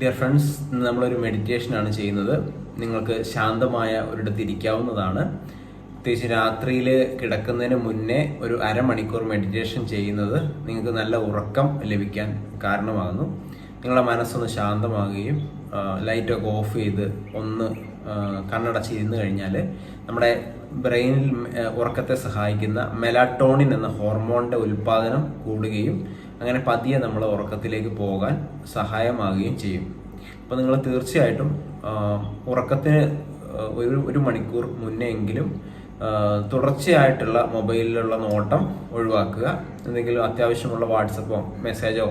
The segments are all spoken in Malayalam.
ഡിയർ ഫ്രണ്ട്സ് ഇന്ന് നമ്മളൊരു മെഡിറ്റേഷനാണ് ചെയ്യുന്നത്. നിങ്ങൾക്ക് ശാന്തമായ ഒരിടത്ത് ഇരിക്കാവുന്നതാണ്. പ്രത്യേകിച്ച് രാത്രിയിൽ കിടക്കുന്നതിന് മുന്നേ ഒരു അരമണിക്കൂർ മെഡിറ്റേഷൻ ചെയ്യുന്നത് നിങ്ങൾക്ക് നല്ല ഉറക്കം ലഭിക്കാൻ കാരണമാകുന്നു. നിങ്ങളുടെ മനസ്സൊന്ന് ശാന്തമാകുകയും ലൈറ്റൊക്കെ ഓഫ് ചെയ്ത് ഒന്ന് കണ്ണടച്ച് കണ്ണടച്ചിരുന്ന് കഴിഞ്ഞാൽ നമ്മുടെ ബ്രെയിനിൽ ഉറക്കത്തെ സഹായിക്കുന്ന മെലാട്ടോണിൻ എന്ന ഹോർമോണിന്റെ ഉൽപ്പാദനം കൂടുകയും അങ്ങനെ പതിയെ നമ്മൾ ഉറക്കത്തിലേക്ക് പോകാൻ സഹായമാകുകയും ചെയ്യും. അപ്പോൾ നിങ്ങൾ തീർച്ചയായിട്ടും ഉറക്കത്തിന് ഒരു ഒരു മണിക്കൂർ മുന്നേ എങ്കിലും തുടർച്ചയായിട്ടുള്ള മൊബൈലിലുള്ള നോട്ടം ഒഴിവാക്കുക. എന്തെങ്കിലും അത്യാവശ്യമുള്ള വാട്സപ്പോ മെസ്സേജോ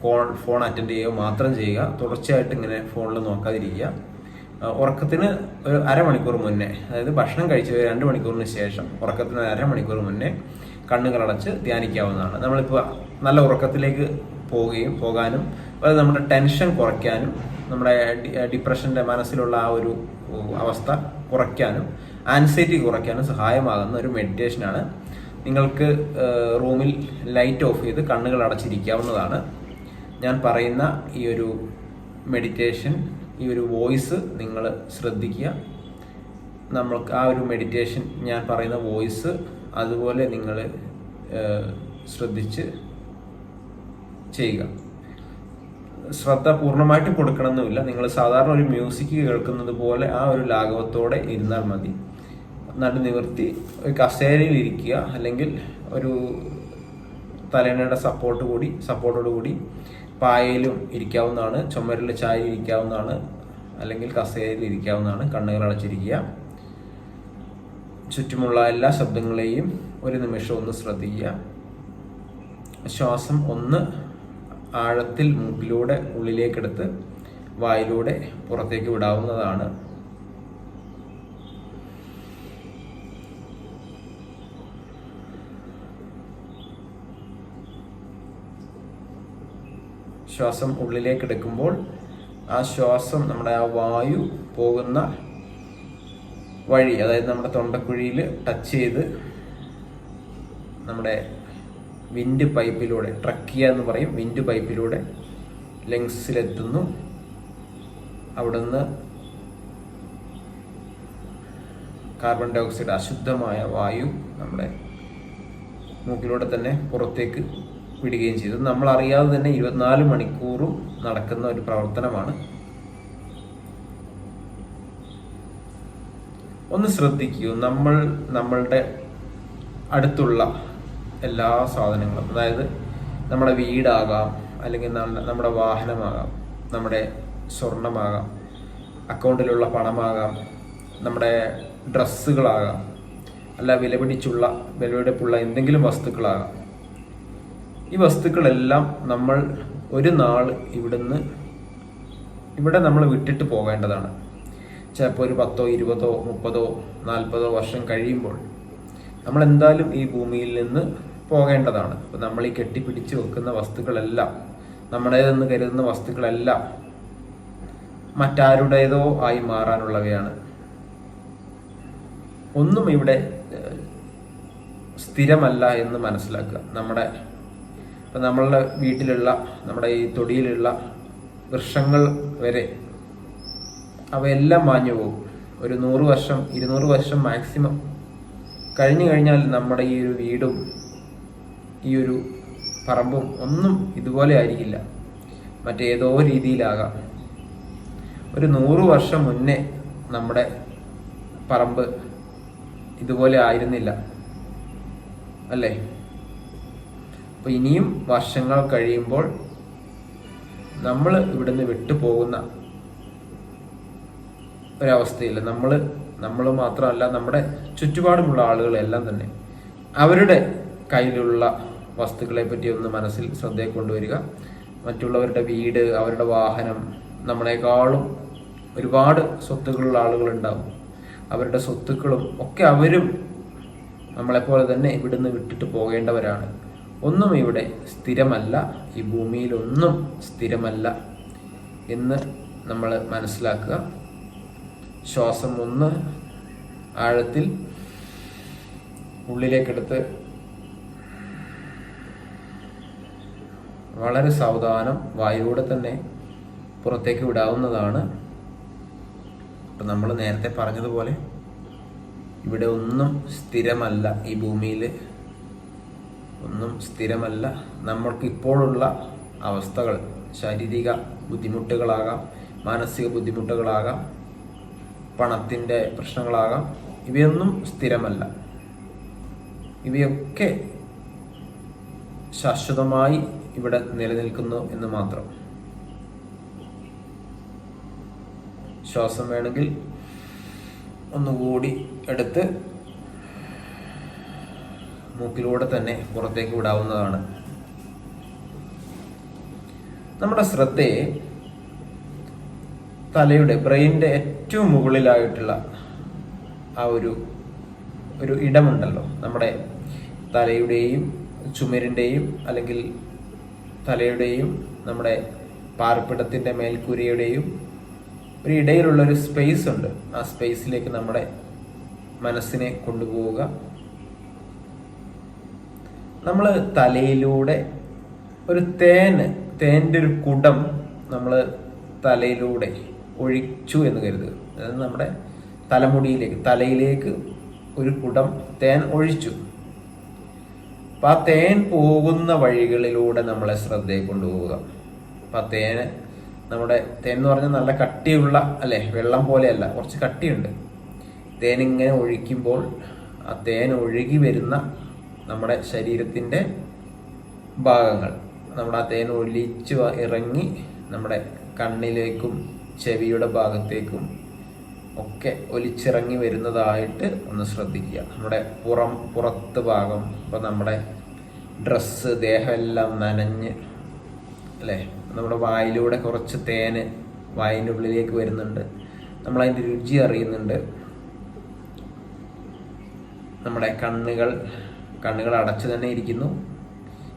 ഫോൺ ഫോൺ അറ്റൻഡ് ചെയ്യുകയോ മാത്രം ചെയ്യുക. തുടർച്ചയായിട്ട് ഇങ്ങനെ ഫോണിൽ നോക്കാതിരിക്കുക. ഉറക്കത്തിന് ഒരു അരമണിക്കൂർ മുന്നേ അതായത് ഭക്ഷണം കഴിച്ച് രണ്ട് മണിക്കൂറിന് ശേഷം ഉറക്കത്തിന് അരമണിക്കൂർ മുന്നേ കണ്ണുകളടച്ച് ധ്യാനിക്കാവുന്നതാണ്. നമ്മളിപ്പോൾ നല്ല ഉറക്കത്തിലേക്ക് പോവുകയും പോകാനും അത് നമ്മുടെ ടെൻഷൻ കുറയ്ക്കാനും നമ്മുടെ ഡിപ്രഷന്റെ മനസ്സിലുള്ള ആ ഒരു അവസ്ഥ കുറയ്ക്കാനും ആൻസൈറ്റി കുറയ്ക്കാനും സഹായമാകുന്ന ഒരു മെഡിറ്റേഷനാണ്. നിങ്ങൾക്ക് റൂമിൽ ലൈറ്റ് ഓഫ് ചെയ്ത് കണ്ണുകൾ അടച്ചിരിക്കാവുന്നതാണ്. ഞാൻ പറയുന്ന ഈ ഒരു മെഡിറ്റേഷൻ ഈ ഒരു വോയിസ് നിങ്ങൾ ശ്രദ്ധിക്കുക. നമ്മൾക്ക് ആ ഒരു മെഡിറ്റേഷൻ ഞാൻ പറയുന്ന വോയിസ് അതുപോലെ നിങ്ങൾ ശ്രദ്ധിച്ച് ചെയ്യുക. ശ്രദ്ധ പൂർണമായിട്ട് കൊടുക്കണമെന്നില്ല. നിങ്ങൾ സാധാരണ ഒരു മ്യൂസിക് കേൾക്കുന്നത് പോലെ ആ ഒരു ലാഘവത്തോടെ ഇരുന്നാൽ മതി. നടു നിവർത്തി ഒരു കസേരയിൽ ഇരിക്കുക അല്ലെങ്കിൽ ഒരു തലേണയുടെ സപ്പോർട്ട് കൂടി സപ്പോർട്ടോട് കൂടി പായയിലും ഇരിക്കാവുന്നതാണ് ചുമരിൽ ചായ ഇരിക്കാവുന്നതാണ് അല്ലെങ്കിൽ കസേരയിൽ ഇരിക്കാവുന്നതാണ് കണ്ണുകൾ അടച്ചിരിക്കുക. ചുറ്റുമുള്ള എല്ലാ ശബ്ദങ്ങളെയും ഒരു നിമിഷം ഒന്ന് ശ്രദ്ധിക്കുക. ശ്വാസം ഒന്ന് ആഴത്തിൽ മൂക്കിലൂടെ ഉള്ളിലേക്കെടുത്ത് വായിലൂടെ പുറത്തേക്ക് വിടാവുന്നതാണ്. ശ്വാസം ഉള്ളിലേക്ക് എടുക്കുമ്പോൾ ആ ശ്വാസം നമ്മുടെ ആ വായു പോകുന്ന വഴി അതായത് നമ്മുടെ തൊണ്ടക്കുഴിയിൽ ടച്ച് ചെയ്ത് നമ്മുടെ വിൻഡ് പൈപ്പിലൂടെ ട്രക്കിയ എന്ന് പറയും വിൻഡ് പൈപ്പിലൂടെ ലങ്സിലെത്തുന്നു അവിടുന്ന് കാർബൺ ഡൈ ഓക്സൈഡ് അശുദ്ധമായ വായു നമ്മുടെ മൂക്കിലൂടെ തന്നെ പുറത്തേക്ക് വിടുകയും ചെയ്തു. നമ്മൾ അറിയാതെ തന്നെ ഇരുപത്തിനാല് മണിക്കൂറും നടക്കുന്ന ഒരു പ്രവർത്തനമാണ് ഒന്ന് ശ്രദ്ധിക്കൂ. നമ്മൾ നമ്മളുടെ അടുത്തുള്ള എല്ലാ സാധനങ്ങളും അതായത് നമ്മുടെ വീടാകാം അല്ലെങ്കിൽ നമ്മുടെ വാഹനമാകാം നമ്മുടെ സ്വർണമാകാം അക്കൗണ്ടിലുള്ള പണമാകാം നമ്മുടെ ഡ്രസ്സുകളാകാം അല്ല വിലപിടിച്ചുള്ള വിലപിടിപ്പുള്ള എന്തെങ്കിലും വസ്തുക്കളാകാം. ഈ വസ്തുക്കളെല്ലാം നമ്മൾ ഒരു നാൾ ഇവിടുന്ന് ഇവിടെ നമ്മൾ വിട്ടിട്ട് പോകേണ്ടതാണ്. ചിലപ്പോൾ ഒരു പത്തോ ഇരുപതോ മുപ്പതോ നാൽപ്പതോ വർഷം കഴിയുമ്പോൾ നമ്മൾ എന്തായാലും ഈ ഭൂമിയിൽ നിന്ന് പോകേണ്ടതാണ്. അപ്പോൾ നമ്മൾ ഈ കെട്ടിപ്പിടിച്ച് വെക്കുന്ന വസ്തുക്കളെല്ലാം നമ്മുടേതെന്ന് കരുതുന്ന വസ്തുക്കളെല്ലാം മറ്റാരുടേതോ ആയി മാറാനുള്ളവയാണ്. ഒന്നും ഇവിടെ സ്ഥിരമല്ല എന്ന് മനസ്സിലാക്കുക. നമ്മുടെ ഇപ്പം നമ്മളുടെ വീട്ടിലുള്ള നമ്മുടെ ഈ തൊടിയിലുള്ള വൃക്ഷങ്ങൾ വരെ അവയെല്ലാം മാഞ്ഞു പോകും. ഒരു നൂറ് വർഷം ഇരുന്നൂറ് വർഷം മാക്സിമം കഴിഞ്ഞു കഴിഞ്ഞാൽ നമ്മുടെ ഈ ഒരു വീടും ഈ ഒരു പറമ്പും ഒന്നും ഇതുപോലെ ആയിരിക്കില്ല. മറ്റേതോ രീതിയിലാകാം. ഒരു നൂറ് വർഷം മുന്നേ നമ്മുടെ പറമ്പ് ഇതുപോലെ ആയിരുന്നില്ല. അല്ലേ? അപ്പോൾ ഇനിയും വർഷങ്ങൾ കഴിയുമ്പോൾ നമ്മൾ ഇവിടുന്ന് വിട്ടു പോകുന്ന ഒരവസ്ഥയില്ല. നമ്മൾ നമ്മൾ മാത്രമല്ല നമ്മുടെ ചുറ്റുപാടുമുള്ള ആളുകളെല്ലാം തന്നെ അവരുടെ കയ്യിലുള്ള വസ്തുക്കളെ പറ്റി ഒന്ന് മനസ്സിൽ ശ്രദ്ധയെ കൊണ്ടുവരിക. മറ്റുള്ളവരുടെ വീട് അവരുടെ വാഹനം നമ്മളെക്കാളും ഒരുപാട് സ്വത്തുക്കളുള്ള ആളുകളുണ്ടാവും. അവരുടെ സ്വത്തുക്കളും ഒക്കെ അവരും നമ്മളെപ്പോലെ തന്നെ ഇവിടുന്ന് വിട്ടിട്ട് പോകേണ്ടവരാണ്. ഒന്നും ഇവിടെ സ്ഥിരമല്ല. ഈ ഭൂമിയിലൊന്നും സ്ഥിരമല്ല എന്ന് നമ്മൾ മനസ്സിലാക്കുക. ശ്വാസം ഒന്ന് ആഴത്തിൽ ഉള്ളിലേക്കെടുത്ത് വളരെ സാവധാനം വായുവിടെ തന്നെ പുറത്തേക്ക് വിടാവുന്നതാണ്. ഇപ്പം നമ്മൾ നേരത്തെ പറഞ്ഞതുപോലെ ഇവിടെ ഒന്നും സ്ഥിരമല്ല ഈ ഭൂമിയിൽ ഒന്നും സ്ഥിരമല്ല. നമ്മൾക്ക് ഇപ്പോഴുള്ള അവസ്ഥകൾ ശാരീരിക ബുദ്ധിമുട്ടുകളാകാം മാനസിക ബുദ്ധിമുട്ടുകളാകാം പണത്തിന്റെ പ്രശ്നങ്ങളാകാം. ഇവയൊന്നും സ്ഥിരമല്ല. ഇവയൊക്കെ ശാശ്വതമായി ഇവിടെ നിലനിൽക്കുന്നു എന്ന് മാത്രം. ശ്വാസം വേണമെങ്കിൽ ഒന്നുകൂടി എടുത്ത് മൂക്കിലൂടെ തന്നെ പുറത്തേക്ക് വിടാവുന്നതാണ്. നമ്മുടെ ശ്രദ്ധയെ തലയുടെ ബ്രെയിനിന്റെ ഏറ്റവും മുകളിലായിട്ടുള്ള ആ ഒരു ഒരു ഇടമുണ്ടല്ലോ. നമ്മുടെ തലയുടെയും ചുമരിന്റെയും അല്ലെങ്കിൽ തലയുടെയും നമ്മുടെ പാർപ്പിടത്തിന്റെ മേൽക്കൂരയുടെയും ഒരു ഇടയിലുള്ള ഒരു സ്പേസ് ഉണ്ട്. ആ സ്പേസിലേക്ക് നമ്മുടെ മനസ്സിനെ കൊണ്ടുപോവുക. നമ്മൾ തലയിലൂടെ ഒരു തേന് തേന്റെ ഒരു കുടം നമ്മൾ തലയിലൂടെ ഒഴിച്ചു എന്ന് കരുതുക. അതായത് നമ്മുടെ തലമുടിയിലേക്ക് തലയിലേക്ക് ഒരു കുടം തേൻ ഒഴിച്ചു. അപ്പം ആ തേൻ പോകുന്ന വഴികളിലൂടെ നമ്മളെ ശ്രദ്ധയെ കൊണ്ടുപോവുക. അപ്പം ആ തേന് നമ്മുടെ തേൻ എന്ന് പറഞ്ഞാൽ നല്ല കട്ടിയുള്ള അല്ലേ വെള്ളം പോലെയല്ല കുറച്ച് കട്ടിയുണ്ട്. തേൻ ഇങ്ങനെ ഒഴിക്കുമ്പോൾ ആ തേൻ ഒഴുകി വരുന്ന നമ്മുടെ ശരീരത്തിന്റെ ഭാഗങ്ങൾ. നമ്മുടെ ആ തേൻ ഒലിച്ച് ഇറങ്ങി നമ്മുടെ കണ്ണിലേക്കും ചെവിയുടെ ഭാഗത്തേക്കും ഒക്കെ ഒലിച്ചിറങ്ങി വരുന്നതായിട്ട് ഒന്ന് ശ്രദ്ധിക്കുക. നമ്മുടെ പുറം പുറത്ത് ഭാഗം ഇപ്പം നമ്മുടെ ഡ്രസ്സ് ദേഹമെല്ലാം നനഞ്ഞ് അല്ലേ? നമ്മുടെ വായിലൂടെ കുറച്ച് തേന് വായിന്റെ ഉള്ളിലേക്ക് വരുന്നുണ്ട്. നമ്മളതിന്റെ രുചി അറിയുന്നുണ്ട്. നമ്മുടെ കണ്ണുകൾ കണ്ണുകൾ അടച്ചു തന്നെ ഇരിക്കുന്നു.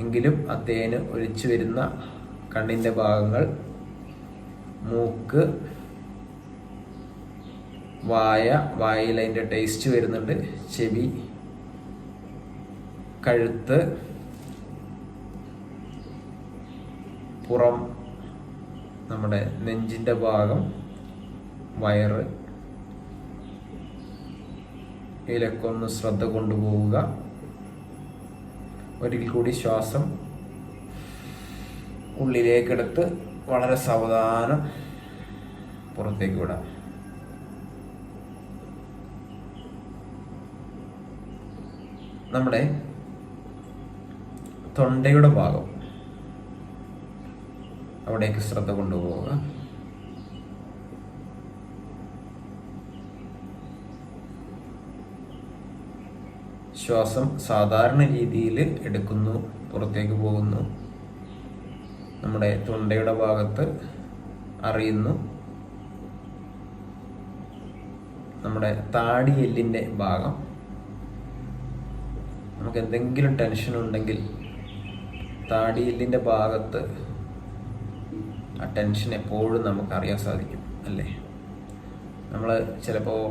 എങ്കിലും ആ തേന് ഒലിച്ചു വരുന്ന കണ്ണിന്റെ ഭാഗങ്ങൾ മൂക്ക് വായ വായിൽ അതിന്റെ ടേസ്റ്റ് വരുന്നുണ്ട്. ചെവി കഴുത്ത് പുറം നമ്മുടെ നെഞ്ചിന്റെ ഭാഗം വയറ് ഇതിലൊക്കെ ഒന്ന് ശ്രദ്ധ കൊണ്ടുപോവുക. ഒരിക്കൽ കൂടി ശ്വാസം ഉള്ളിലേക്കെടുത്ത് വളരെ സാവധാനം പുറത്തേക്ക് വിടാം. നമ്മുടെ തൊണ്ടയുടെ ഭാഗം അവിടേക്ക് ശ്രദ്ധ കൊണ്ടുപോവുക. ശ്വാസം സാധാരണ രീതിയിൽ എടുക്കുന്നു പുറത്തേക്ക് പോകുന്നു. നമ്മുടെ തൊണ്ടയുടെ ഭാഗത്ത് അറിയുന്നു. നമ്മുടെ താടി എല്ലിന്റെ ഭാഗം. നമുക്ക് എന്തെങ്കിലും ടെൻഷൻ ഉണ്ടെങ്കിൽ താടി എല്ലിന്റെ ഭാഗത്ത് ആ ടെൻഷൻ എപ്പോഴും നമുക്ക് അറിയാൻ സാധിക്കും അല്ലേ? നമ്മൾ ചിലപ്പോൾ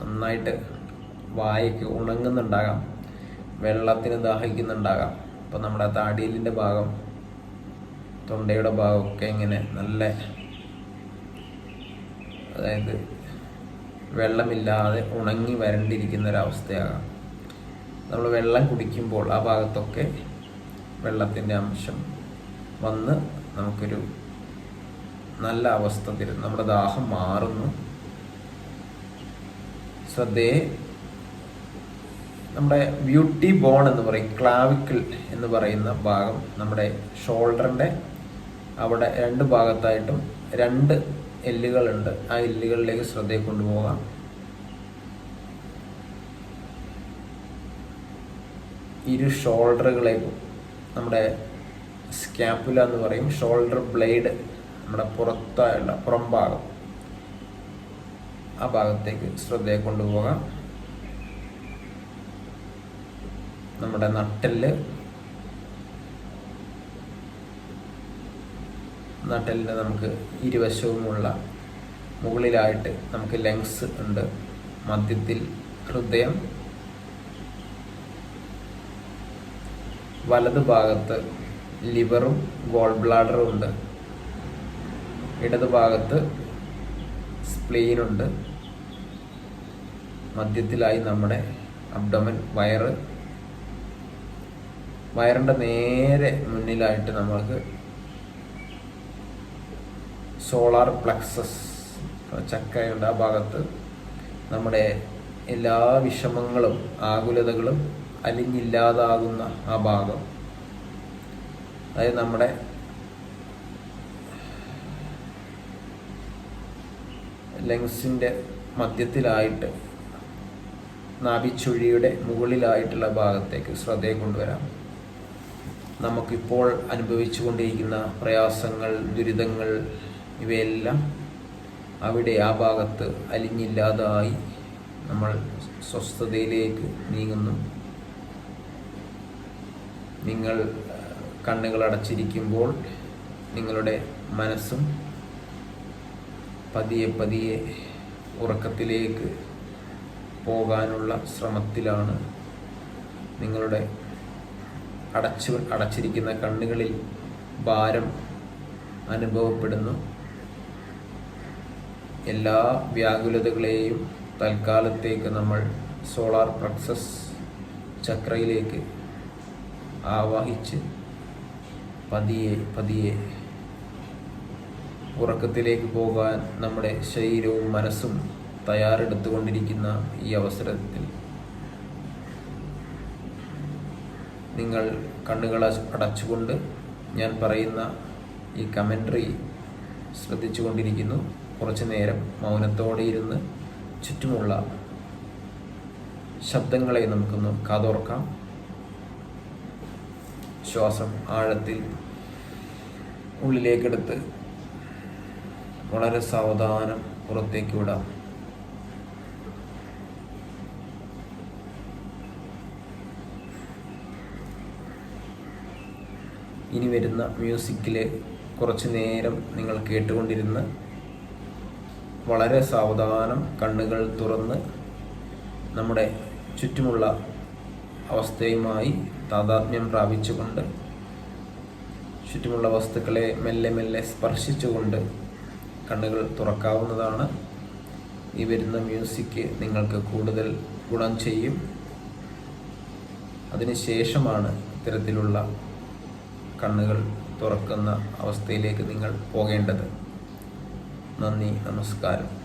നന്നായിട്ട് വായയ്ക്ക് ഉണങ്ങുന്നുണ്ടാകാം വെള്ളത്തിന് ദാഹിക്കുന്നുണ്ടാകാം. അപ്പോൾ നമ്മുടെ താടിയലിന്റെ ഭാഗം തൊണ്ടയുടെ ഭാഗമൊക്കെ ഇങ്ങനെ നല്ല അതായത് വെള്ളമില്ലാതെ ഉണങ്ങി വരണ്ടിരിക്കുന്ന ഒരവസ്ഥയാകാം നമ്മൾ വെള്ളം കുടിക്കുമ്പോൾ ആ ഭാഗത്തൊക്കെ വെള്ളത്തിന്റെ അംശം വന്ന് നമുക്കൊരു നല്ല അവസ്ഥ തരും. നമ്മുടെ ദാഹം മാറുന്നു. ശ്രദ്ധയെ നമ്മുടെ ബ്യൂട്ടി ബോൺ എന്ന് പറയും ക്ലാവിക്കിൾ എന്ന് പറയുന്ന ഭാഗം നമ്മുടെ ഷോൾഡറിന്റെ അവിടെ രണ്ട് ഭാഗത്തായിട്ടും രണ്ട് എല്ലുകളുണ്ട്. ആ എല്ലുകളിലേക്ക് ശ്രദ്ധയെ കൊണ്ടുപോകാം ഇരു ഷോൾഡറുകളേക്കും നമ്മുടെ സ്കാപ്പുല എന്ന് പറയും. ഷോൾഡർ ബ്ലേഡ് നമ്മുടെ പുറത്തായുള്ള പുറം ഭാഗം. ആ ഭാഗത്തേക്ക് ശ്രദ്ധയെ കൊണ്ടുപോകാം നമ്മുടെ നട്ടൽ നട്ടലിന് നമുക്ക് ഇരുവശവുമുള്ള മുകളിലായിട്ട് നമുക്ക് ലങ്സ് ഉണ്ട്. മധ്യത്തിൽ ഹൃദയം വലത് ഭാഗത്ത് ലിവറും ഗോൾ ബ്ലാഡറും ഉണ്ട്. ഇടതുഭാഗത്ത് സ്പ്ലെയിനുണ്ട് മധ്യത്തിലായി നമ്മുടെ അബ്ഡമൻ വയറ്. വയറിന്റെ നേരെ മുന്നിലായിട്ട് നമ്മൾക്ക് സോളാർ പ്ലക്സസ് ചക്കയുടെ ആ ഭാഗത്ത് നമ്മുടെ എല്ലാ വിഷമങ്ങളും ആകുലതകളും അലിഞ്ഞില്ലാതാകുന്ന ആ ഭാഗം. അതായത് നമ്മുടെ ലങ്സിന്റെ മധ്യത്തിലായിട്ട് നാഭിച്ചുഴിയുടെ മുകളിലായിട്ടുള്ള ഭാഗത്തേക്ക് ശ്രദ്ധയെ കൊണ്ടുവരാം. നമുക്കിപ്പോൾ അനുഭവിച്ചുകൊണ്ടിരിക്കുന്ന പ്രയാസങ്ങൾ ദുരിതങ്ങൾ ഇവയെല്ലാം അവിടെ ആ ഭാഗത്ത് അലിഞ്ഞില്ലാതായി നമ്മൾ സ്വസ്ഥതയിലേക്ക് നീങ്ങുന്നു. നിങ്ങൾ കണ്ണുകൾ അടച്ചിരിക്കുമ്പോൾ നിങ്ങളുടെ മനസ്സും പതിയെ പതിയെ ഉറക്കത്തിലേക്ക് പോകാനുള്ള ശ്രമത്തിലാണ് നിങ്ങളുടെ അടച്ചു അടച്ചിരിക്കുന്ന കണ്ണുകളിൽ ഭാരം അനുഭവപ്പെടുന്നു. എല്ലാ വ്യാകുലതകളെയും തൽക്കാലത്തേക്ക് നമ്മൾ സോളാർ പ്രക്സസ് ചക്രയിലേക്ക് ആവാഹിച്ച് പതിയെ പതിയെ ഉറക്കത്തിലേക്ക് പോകാൻ നമ്മുടെ ശരീരവും മനസ്സും തയ്യാറെടുത്തുകൊണ്ടിരിക്കുന്ന ഈ അവസരത്തിൽ നിങ്ങൾ കണ്ണുകൾ അടച്ചുകൊണ്ട് ഞാൻ പറയുന്ന ഈ കമൻട്രി ശ്രദ്ധിച്ചുകൊണ്ടിരിക്കുന്നു. കുറച്ചു നേരം മൗനത്തോടെ ഇരുന്ന് ചുറ്റുമുള്ള ശബ്ദങ്ങളെ നമുക്കൊന്ന് കാതോർക്കാം. ശ്വാസം ആഴത്തിൽ ഉള്ളിലേക്കെടുത്ത് വളരെ സാവധാനം പുറത്തേക്ക് വിടാം. ഇനി വരുന്ന മ്യൂസിക്കിൽ കുറച്ച് നേരം നിങ്ങൾ കേട്ടുകൊണ്ടിരുന്ന് വളരെ സാവധാനം കണ്ണുകൾ തുറന്ന് നമ്മുടെ ചുറ്റുമുള്ള അവസ്ഥയുമായി താതാത്മ്യം പ്രാപിച്ചുകൊണ്ട് ചുറ്റുമുള്ള വസ്തുക്കളെ മെല്ലെ മെല്ലെ സ്പർശിച്ചുകൊണ്ട് കണ്ണുകൾ തുറക്കാവുന്നതാണ്. ഈ വരുന്ന മ്യൂസിക് നിങ്ങൾക്ക് കൂടുതൽ ഗുണം ചെയ്യും. അതിനുശേഷമാണ് ഇത്തരത്തിലുള്ള കണ്ണുകൾ തുറക്കുന്ന അവസ്ഥയിലേക്ക് നിങ്ങൾ പോകേണ്ടത്. നന്ദി നമസ്കാരം.